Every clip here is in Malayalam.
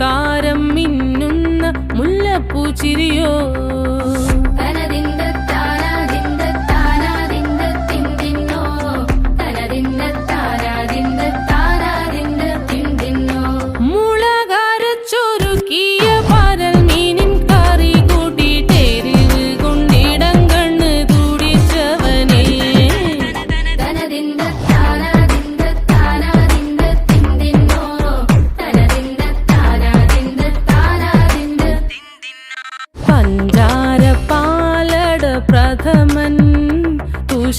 താരം മിന്നുന്ന മുല്ലപ്പൂ ചിരിയോ?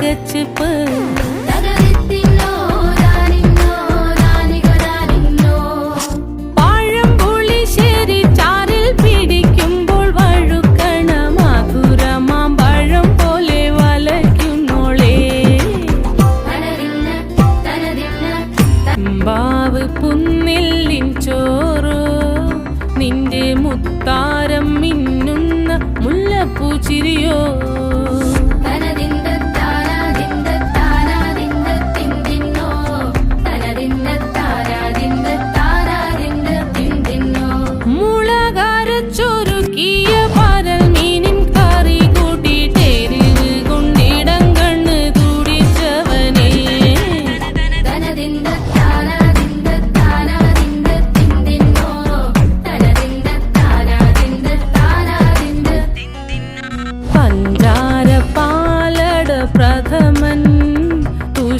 கச்சிப்பு